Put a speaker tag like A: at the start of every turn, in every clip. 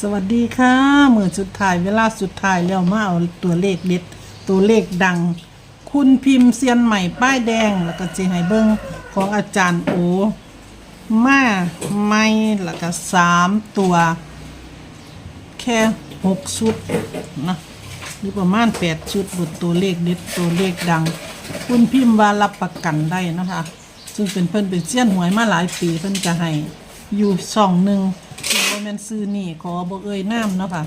A: สวัสดีค่ะมือสุดท้ายเวลาสุดท้ายแล้วมาเอาตัวเลขเด็ดตัวเลขดัง คุณพิมพ์เซียนใหม่ป้ายแดง แล้วก็เจให้เบิ้งของอาจารย์โอมาไม่แล้วก็สามตัว แค่หกชุดนะหรือประมาณแปดชุดบทตัวเลขเด็ดตัวเลขดัง คุณพิมพ์ว่ารับประกันได้นะคะ ซึ่งเป็นเพิ่นเป็นเสี้ยนหวยมาหลายปีเพิ่นจะให้อยู่ช่องหนึ่ง แม่นซื้อนี่ขอบ่เอ่ยน้ำเนาะค่ะ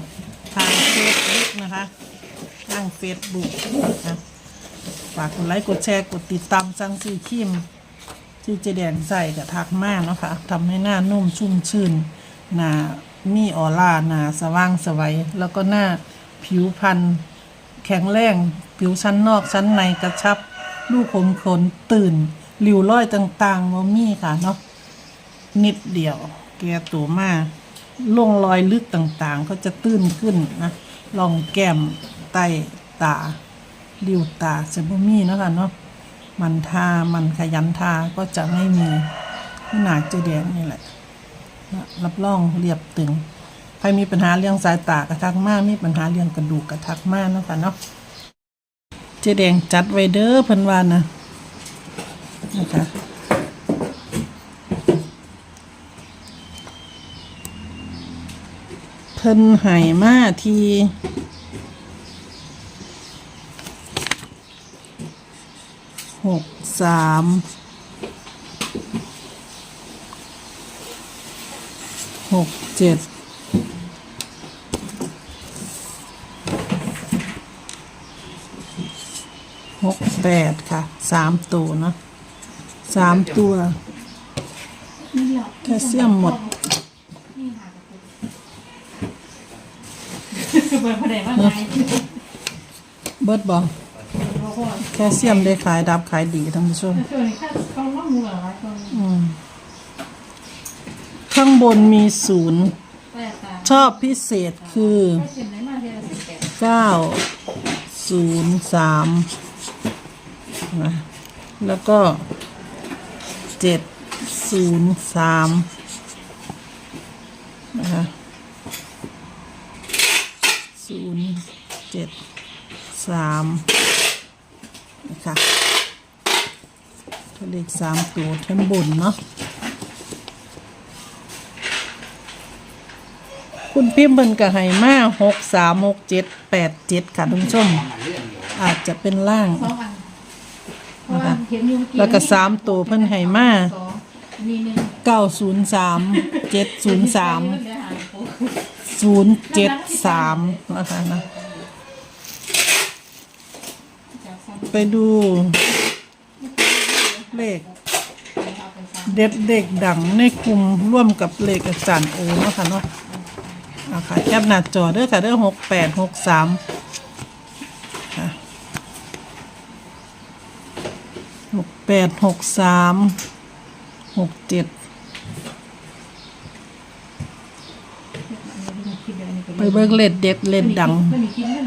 A: ทางเฟซบุ๊กนะคะทางเฟซบุ๊กนะฝากกดไลค์กดแชร์กดติดตามสั่งซื้อครีมที่เจแดงใส่กับทักมากเนาะค่ะทำให้หน้านุ่มชุ่มชื่นหน้ามีออร่าหน้าสว่างสวัยแล้วก็หน้าผิวพรรณแข็งแรง ผิวชั้นนอกชั้นในกระชับ ลูกขมขนตื่นริ้วรอยต่างๆว่ามีค่ะเนาะนิดเดียว แกตัวมาก ลงรอยลึกต่างๆ ก็จะตื้นขึ้นนะลองแก้มใต้ตาริ้วตาจะบ่มีเนะคะเนาะมันทามันขยันทาก็จะไม่มีขนาดเจแดงนี่แหละนะรับรองเรียบตึงใครมีปัญหาเรื่องสายตากระทักมากมีปัญหาเรื่องกระดูกกระทักมากเนาะคะเนาะเจแดงจัดไว้เด้อเพิ่นว่านะนะคะ เพิ่นใหายมาทีหกสามหกเจ็ดหกแปดค่ะสามตัวเนาะสามตัวแคลเซียมหมด
B: เปิดประเด็นว่าไง
A: เบิดบอกแคลเซียมได้ขายดับขายดีท่านผู้ชม
B: ช่วงนี้ข้าเขาล่องเหรอวะ
A: ข้างบนมีศูนย์ชอบพิเศษคือ
B: เก้า
A: ศูนย์สามนะแล้วก็เจ็ดศูนย์สามนะคะศูนย์เจ็ดสามนะคะตัวเลขสามตัวทั้งบนเนาะคุณพิมพ์เบิ่นกับไห้มาหกสามหกเจ็ดแปดเจ็ดค่ะทุกผู้ชม อาจจะเป็นล่าง
B: สองอันเพราะว่าเห็นอยู่เมื่อกี้
A: แล้วก็สามตัวเพิ่นไห้มา
B: สองมีหนึ่ง
A: เก้าศูนย์สามเจ็ดศูนย์สามศูนย์เจ็ดสามนะคะนะ ไปดูเลข เด็ดเด็กดังในกลุ่มร่วมกับเลขอาจารย์โอเนาะค่ะเนาะเอาค่ะแคปหน้าจอเด้อค่ะเด้อหกแปดหกสามหกแปดหกสามหกเจ็ดไปเบิกเล็ดเด็ดเล็ดดัง
B: ไม่มีคิดเรื่อง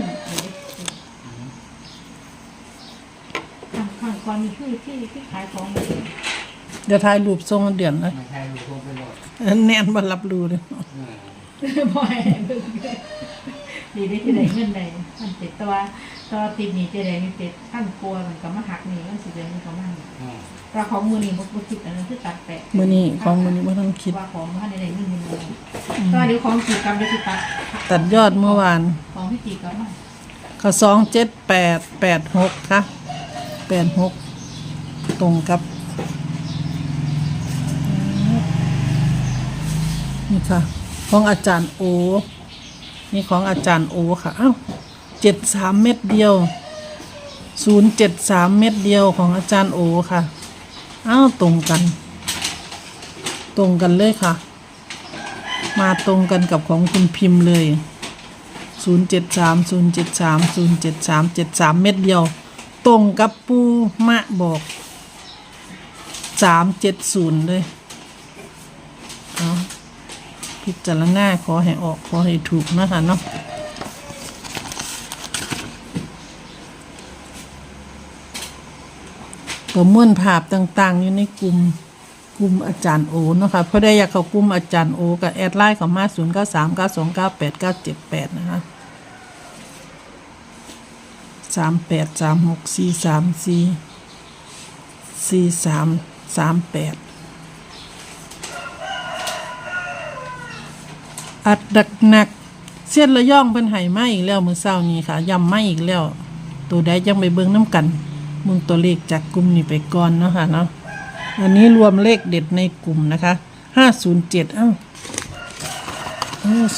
B: ทางข้างก่อ นมีชื่อที่ที่ขายของ
A: เดี๋ยวถ่ายรูปทรงเดือนนะ
C: ไม่ใช่ลูกคงไปหมด
A: เออแน่นบัรับรู้เลย
B: บ่อยดีได้ที่ไหนเงินใดมันติดตัวตัวติดหนีเจไดมีติดขั้นกลัวมันก็มาหักหนีมันสิเดือนมันก็มาหัก
C: อืม
B: เราของมือนี่บุคิดอันนั้นคือตัดแปะ
A: มือนี้ของมือนี้ว่าต้องคิด
B: ว่าของท่านใดๆไม่มีเลยก็เดี๋ยวของจีกรรมเดี๋ยวสิตัด
A: ตัดยอดเมื่อวาน
B: ของพี่จีกรรม
A: เขาสองเจ็ดแปดแปดหกค่ะแปดหก ตรงกับ นี่ค่ะ ของอาจารย์โอ นี่ของอาจารย์โอค่ะเอ้าเจ็ดสามเม็ดเดียวศูนย์เจ็ดสามเม็ดเดียวของอาจารย์โอค่ะเอ้าตรงกัน ตรงกันเลยค่ะ มาตรงกันกับของคุณพิมพ์เลยศูนย์เจ็ดสามศูนย์เจ็ดสามศูนย์เจ็ดสามเจ็ดสามเม็ดเดียว ตรงกับปูมะบอก สามเจ็ดศูนย์เลยเอาพิจารณาขอให้ออกขอให้ถูกนะคะเนาะประมวลภาพต่างๆ อยู่ในกลุ่มกลุ่มอาจารย์โอนะคะเพราะได้อยากเข้ากลุ่มอาจารย์โอกับแอดไลน์ของมาศูนย์เข้าสามเก้า0 9 3 9 2 9 8 9 7 8นะคะสามแปดสามหกสี่สามสี่สี่สาม สามแปดอัดดักหนักเสียนระย่องเพิ่นไห้มอีกแล้วมือเช้านี้ค่ะย้ำมอีกแล้ว ตัวใดจังไปเบิ่งน้ำกันมึงตัวเลขจากกลุ่มนี้ไปก่อนเนาะค่ะเนาะอันนี้รวมเลขเด็ดในกลุ่มนะคะห้าศูนย์เจ็ดอ้า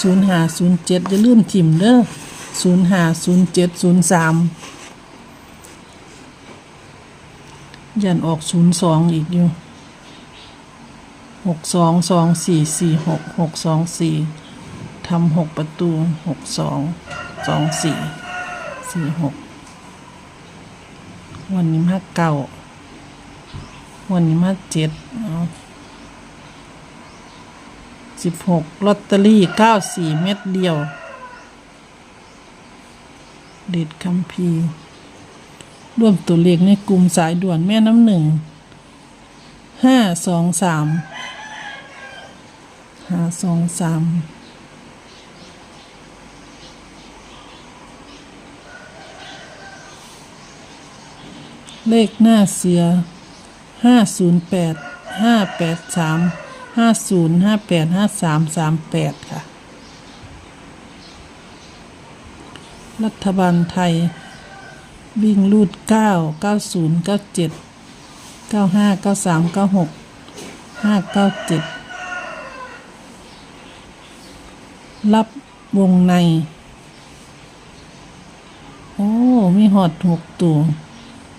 A: ศูนย์ห้าศูนย์เจ็ดอย่าลืมถิ่มเด้อศูนย์ห้าศูนย์เจ็ดศูนย์สาม ยันออกศูนย์สองอีกอยู่หกสองสองสี่สี่หกหกสองสี่ทำหกประตูหกสองสองสี่สี่หกวันนี้มาเก่าวันนี้มาเจ็ดสิบหกลอตเตอรี่เก้าสี่เม็ดเดียว เด็ดคัมพีร์ ร่วมตัวเลขในกลุ่มสายด่วนแม่น้ำหนึ่งห้าสองสามห้าสองสามเลขหน้าเสือห้าศูนย์แปดห้าแปดสามห้าศูนย์ห้าแปดห้าสามสามแปดค่ะ รัฐบาลไทย วิ่งรูดเก้าเก้าศูนย์เก้าเจ็ดเก้าห้าเก้าสามเก้าหกห้าเก้าเจ็ดรับวงใน โอ้ มีหอดหกตัว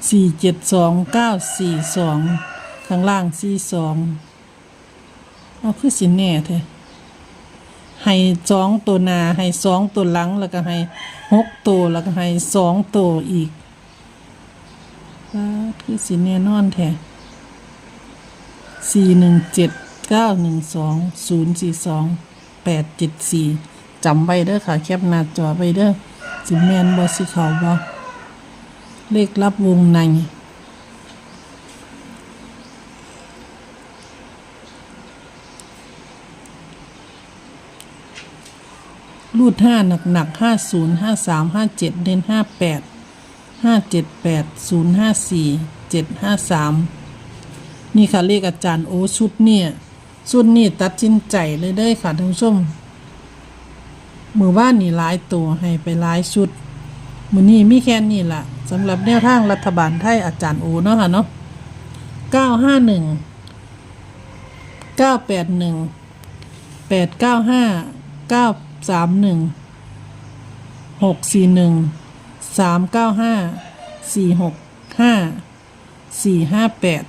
A: สี่เจ็ดสองเก้าสี่สองข้างล่างสี่สองเอาคือสินแน่แท้ให้สองตัวนาให้สองตัวหลังแล้วก็ให้หกตัวแล้วก็ให้สองตัวอีก ว้าคือสิแน่นอนแท้สี่หนึ่งเจ็ดเก้าหนึ่งสองศูนย์สี่สองแปดเจ็ดสี่จำไว้เด้อค่ะ แคปหน้าจอไว้เด้อสิแมนบอสิเขาบอเลขลับวงในรูดห้าหนักหนักห้าศูนย์ห้าสามห้าเจ็ดเด่นห้าแปด ห้าเจ็ดแปดศูนย์ห้าสี่เจ็ดห้าสามนี่ค่ะเลขอาจารย์โอชุดเนี่ยชุดนี้ตัดสินใจเลยได้อค่ะท่านผู้ชมมือบ้านนี่หลายตัวให้ไปหลายชุดมือนี้มีแค่นี้ละสำหรับแนวทางรัฐบาลไทยอาจารย์โอเนาะค่ะเนาะเก้าห้าหนึ่งเก้าแปดหนึ่งแปดเก้าห้าเก้าสามหนึ่งหกสี่หนึ่ง สามเก้าห้าสี่หกห้าสี่ห้าแปด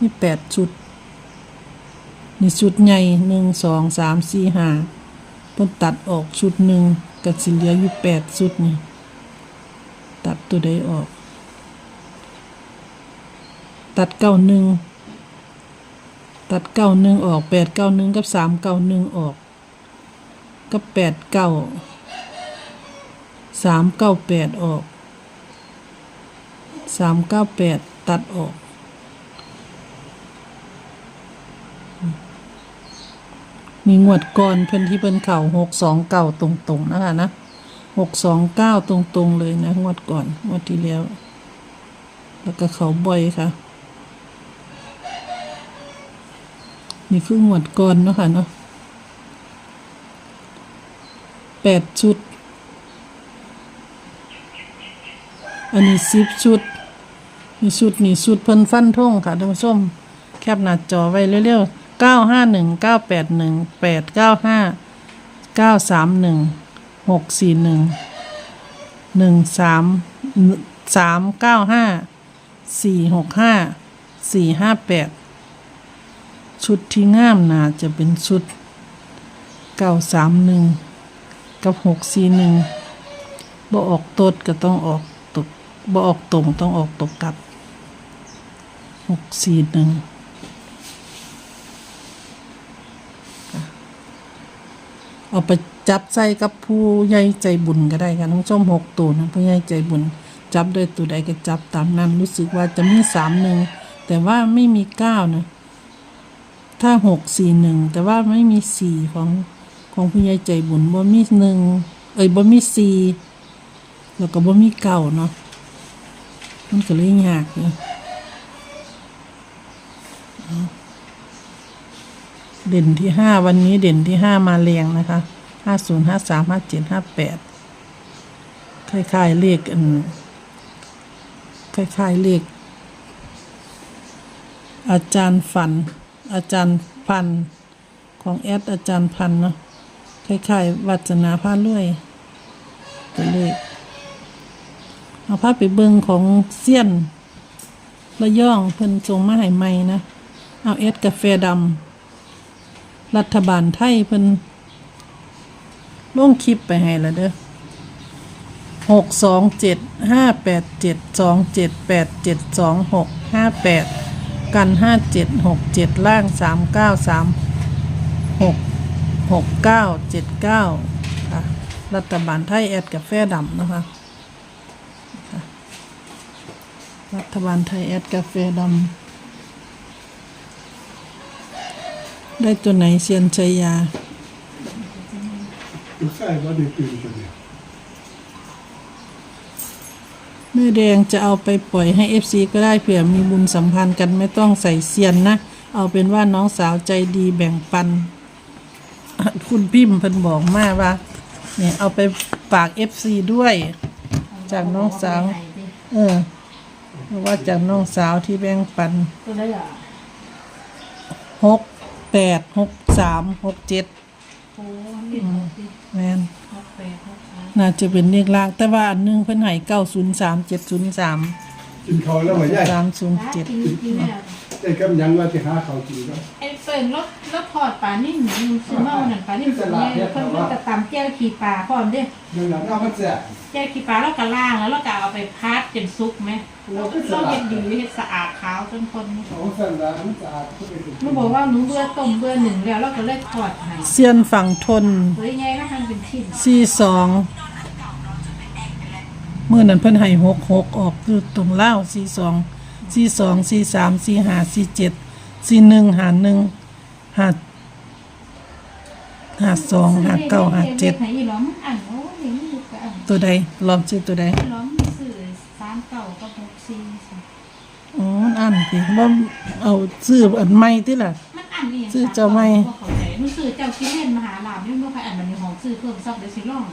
A: นี่แปดชุด นี่ชุดใหญ่หนึ่งสองสามสี่ห้าเพิ่นตัดออกชุดหนึ่งก็สิเหลืออยู่แปดชุดนี่ ตัดตัวใดออก ตัดเก้าหนึ่งตัดเก้าหนึ่งออกแปดเก้าหนึ่งกับสามเก้าหนึ่งออกก็แปดเก้า สามเก้าแปดออกสามเก้าแปดตัดออกมีงวดก่อนเพิ่นที่เพิ่นเข่าหกสองเก้าตรงๆนะคะนะหกสองเก้าตรงๆเลยนะงวดก่อนงวดที่แล้ว แล้วก็เขาบ่อยค่ะ นี่คืองวดก่อนเนาะค่ะเนาะแปดชุด อันนี้สิบชุดมีชุดนี่ชุดเพิ่นฟันท่งค่ะท่านผู้ชมแคปหน้าจอไว้เร็วๆเก้าห้าหนึ่งเก้าแปดหนึ่งแปดเก้าห้าเก้าสามหนึ่งหกสี่หนึ่งหนึ่งสามสามเก้าห้าสี่หกห้าสี่ห้าแปดชุดที่งามน่าจะเป็นชุดเก้าสามหนึ่งกับหกสี่หนึ่งบ่ออกตดก็ต้องออก บ่ออกตรงต้องออกตกกลับหกสี่หนึ่งเอาไปจับใส่กับผู้ใหญ่ใจบุญก็ได้ค่ะน้องส้มหกตัวนะผู้ใหญ่ใจบุญ จับได้ตัวใดก็จับตามนั้น รู้สึกว่าจะมีสามหนึ่งแต่ว่าไม่มีเก้านะถ้าหกสี่หนึ่งแต่ว่าไม่มีสี่ของของคุณยายใจบุญบ่มีหนึ่งเอ้ยบ่มีสี่แล้วก็บ่มีเก้าเนาะ มันก็เลยยากเด่นที่ห้าวันนี้เด่นที่ห้ามาแรงนะคะห้าศูนย์ห้าสามห้าเจ็ดห้าแปดคล้ายๆเลขอันคล้ายๆเลขอาจารย์ฝัน อาจารย์พันของแอดอาจารย์พันเนาะคล้ายๆวัจนาผ้าลวยตัวเลข เอาภาพไปเบิงของเซียนระย่องเพิ่นส่งมาให้ใหม่นะ เอาแอดกาแฟดำรัฐบาลไทยเพิ่นลงคลิปไปให้แล้วเด้อหกสองเจ็ดห้าแปดเจ็ดสองเจ็ดแปดเจ็ดสองหกห้าแปดกันห้าเจ็ดหกเจ็ดล่างสามเก้าสามหกหกเก้าเจ็ดเก้าค่ะรัฐบาลไทยแอดกาแฟดำนะคะ รัฐบาลไทยแอดกาแฟดำได้ตัวไหนเซียนชัยยา
C: ลูกชายว่าได้ตื่นตัวเดียว
A: แม่แดงจะเอาไปปล่อยให้เอฟซีก็ได้เผื่อมีบุญสัมพันธ์กันไม่ต้องใส่เซียนนะ เอาเป็นว่าน้องสาวใจดีแบ่งปันอะคุณพิมพ์เพิ่นบอกมาว่า เนี่ยเอาไปฝากเอฟซีด้วย จากน้องสาว เออ ว่าจากน้องสาวที่แบ่งปัน
B: ตัวได้อะ
A: หกแปดหกสามหกเจ็ด
B: โอ้เห็นสิ
A: แมน
B: หกแปดหกสาม
A: น่าจะเป็นเลขลางแต่ว่าอันหนึงเพิ่นให้เก้าศูนย์สามเจ็ดศูนย์สาม
C: กินข้าวแล้วว่าใหญ่
A: สามศูนย์
B: ร้าน
A: เจ็ด
B: กินกินเนี่ย
C: ไอ้กำยังว่าจะหาข้าวกินก็
B: ไอ้เปิ่นรถรถพอดปลานิ่มหนูซื้อเมานั่นปลานิ่มตัวนี้เพิ่นเพิ่นจะตำแก้วขี่ปลาพร้อมเด้
C: ยังหลังเอามาแซ่บ
B: แก้วขี้ปลาแล้วก็ล่างแล้วเราก็เอาไปพัดจนซุกไหมเราเราเห็ดดีเห็ดสะอาดขาวจนคน
C: เอาสั่นละมันสะอาดก็ไปดู
B: หนูบอกว่าหนูเบื่อต้มเบื่อหนึ่งแล้วเราก็เลยทอดให้
A: เซียนฝั่งทน
B: เฮ้ยไงนะทำเป็นชิ้น
A: สี่สองเมื่อนั้นเพิ่นให้หกหกออกคือตรงเล่าสี่สอง สี่สองสี่สามสี่ห้าสี่เจ็ดสี่หนึ่งหาหนึ่งหาหาสองหาเก้าหาเจ็ด
B: ไหนอีหล้อมอ่านโอ้ยนี่มันก็อ่าน
A: ตัวใดลองชื่อตัวใด
B: อีหล้อมมีสื่อสามเก่ากับหกสี่ค่ะ
A: อ๋อมันอ่านสิว่าเอาซื้ออันใหม่ที่ล่ะ
B: มันอ่านนี่
A: ชื่อเจ้าไหม
B: บ่เข้าใจหนูสื่อเจ้าคิดเล่นมหาลามนี่บ่ใครอ่านมันในห้องสื่อเพิ่มซับเดี๋ยวสิร้อง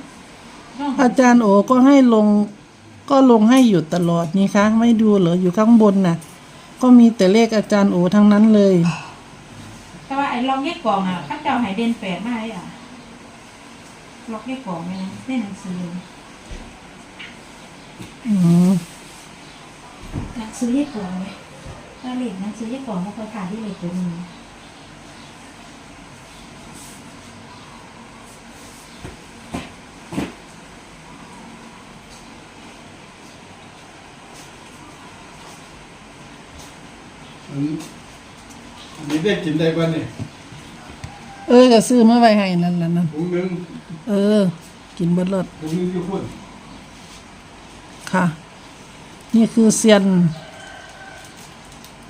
B: ร้อง
A: อาจารย์โอก็ให้ลง ก็ลงให้อยู่ตลอดนี่คะไม่ดูเหรออยู่ข้างบนน่ะ ก็มีแต่เลขอาจารย์โอทั้งนั้นเลย
B: แต่ว่าไอ้ลองแยกกล่องอะข้าเจ้าใหายเด่นแปดมาเลยอะล็อกแยกกล่องไหมนะในหนังสือ
A: อืม
B: หนังสือแยกกล่องไหมถ้าเล็กหนังสือแยกกล่องก็ค่อยขาดที่เล็กตัวนี้
C: อั ได้กินได้บ้านนี่
A: เออก็ซื้อมาไว้ให้นั่นแหละนั่น
C: ผมนึง
A: เออ กินเบดรถ
C: ผมนึงอยู่คน
A: ค่ะ นี่คือเซียน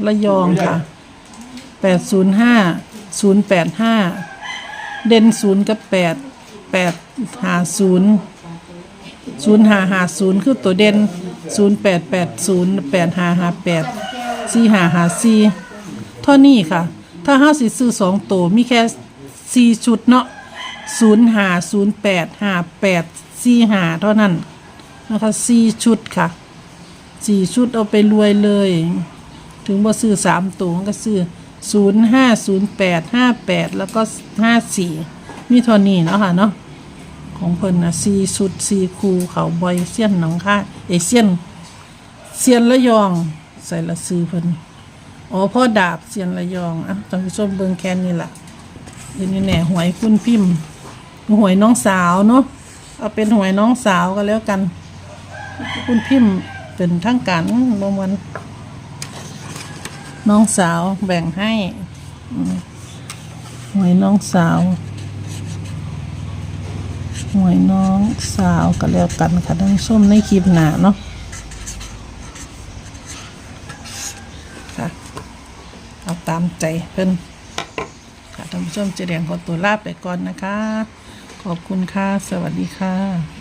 A: ระยองค่ะแปดศูนย์ห้าศูนย์แปดห้าเด่นศูนย์กับแปดแปดหาศูนย์ศูนย์หาหาศูนย์คือตัวเด่นศูนย์แปดแปดศูนย์แปดหาหาแปดสี่หาหาสี่เท่านี้ค่ะ ถ้าห้าสิซื้อสองตัวมีแค่สี่ชุดเนาะศูนย์หาศูนย์แปดหาแปดสี่หาเท่านั้นนะคะสี่ชุดค่ะสี่ชุดเอาไปรวยเลย ถึงบ่ซื้อสามตัวก็ซื้อศูนย์ห้าศูนย์แปดห้าแปดแล้วก็ห้าสี่มีเท่านี้เนาะค่ะเนาะของเพิ่นนะสี่ชุดสี่คูเขาบอยเซียนหนองค่าเอเซียนเซียนระยอง ใส่ละซื้อเพิ่น อ๋อพ่อดาบเซียนระยองอะท่านผู้ชมเบิงแค่นี้ล่ะเดี๋ยวนี้แหน่หวยคุณพิมพ์หวยน้องสาวเนาะเอาเป็นหวยน้องสาวก็แล้วกัน คุณพิมพ์เป็นทั้งการบางวันน้องสาวแบ่งให้หวยน้องสาวหวยน้องสาวก็แล้วกันค่ะท่านผู้ชมในคลิปหนาเนาะ ใจเพิ่นค่ะท่านผู้ชมเจแดงขอตัวลาไปก่อนนะคะ ขอบคุณค่ะ สวัสดีค่ะ